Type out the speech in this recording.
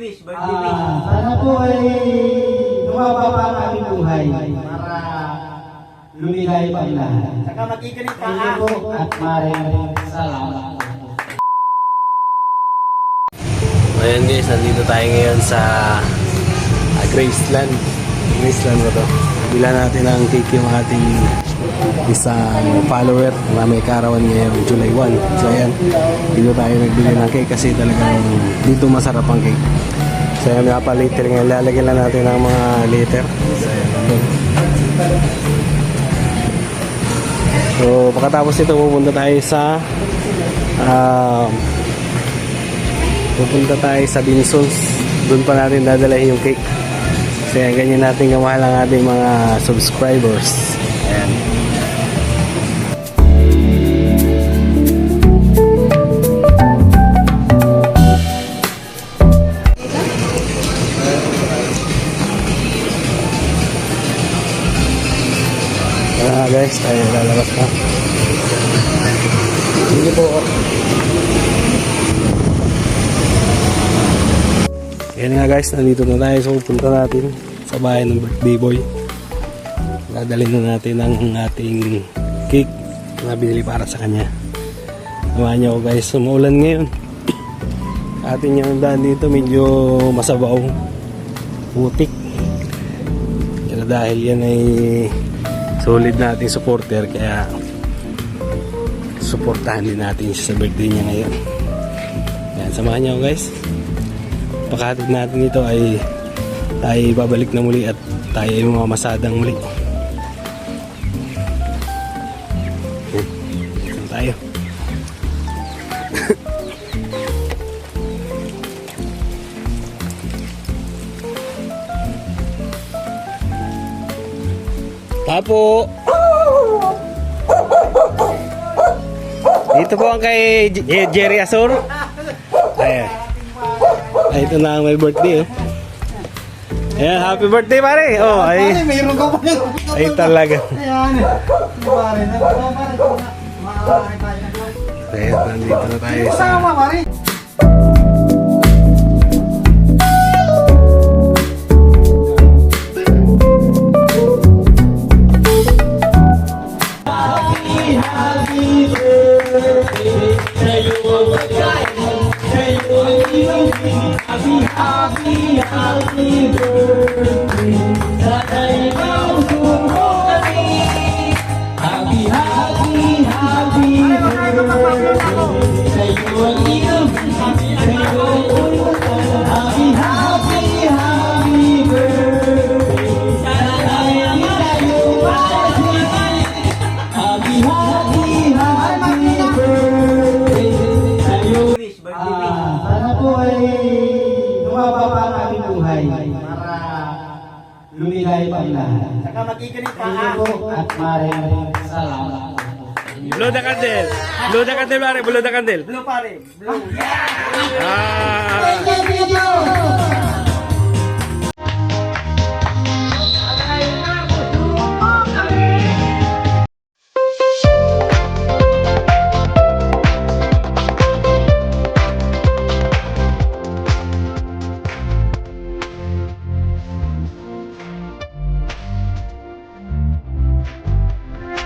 Wish, birthday wish. Ah, sana po ay lumaba pa ang aming buhay para lumigay pa ang lahat. Saka mag-igaling ka Thank ha. you po at maraming salamat. Ayan guys, nandito tayo ngayon sa uh, Graceland. Graceland ba to? Bila natin ang cake yung ating isang follower na may karawan ngayon July 1. So ayan, dito tayo nagbili ng cake kasi talagang dito masarap ang cake. So pa later nga, lalagyan lang natin ng mga liter. So. So pagkatapos ito pupunta tayo sa ah, pupunta tayo sa Binsons. Doon pa natin dadalahin yung cake. Kasi ganyan natin kamahal ang ating mga subscribers. Ayan. Ah guys, tayo lalabas na. Hindi po. Yan nga guys, nandito na tayo. So punta natin sa bahay ng birthday boy. Dadalhin na natin ang ating cake na binili para sa kanya. Samahan niyo ako guys, umuulan ngayon. Atin yung daan dito medyo masabaw. Putik. Pero dahil yan ay solid nating supporter kaya supportahan din natin siya sa birthday niya ngayon. Yan, samahan niyo guys pagkatid natin ito ay tayo babalik na muli at tayo ay mamasadang muli. Papo! Dito po ang kay J- eh, Jerry Asor. Ayan. Ay, ito na ang may birthday, oh. Ayan, happy birthday, pare. Oh, ay, ay talaga. Ayan. Pare, na pare. Maaari tayo na. Ayan, nandito na tayo sa... Sama, pare. Wish, buhay para lumigay pa lahat. Saka Thank ha. you po at maraming salamat. Blow the candle! Blow the candle, pare! Blow the candle! Blue pare. Blue. Ah! Thank you, video!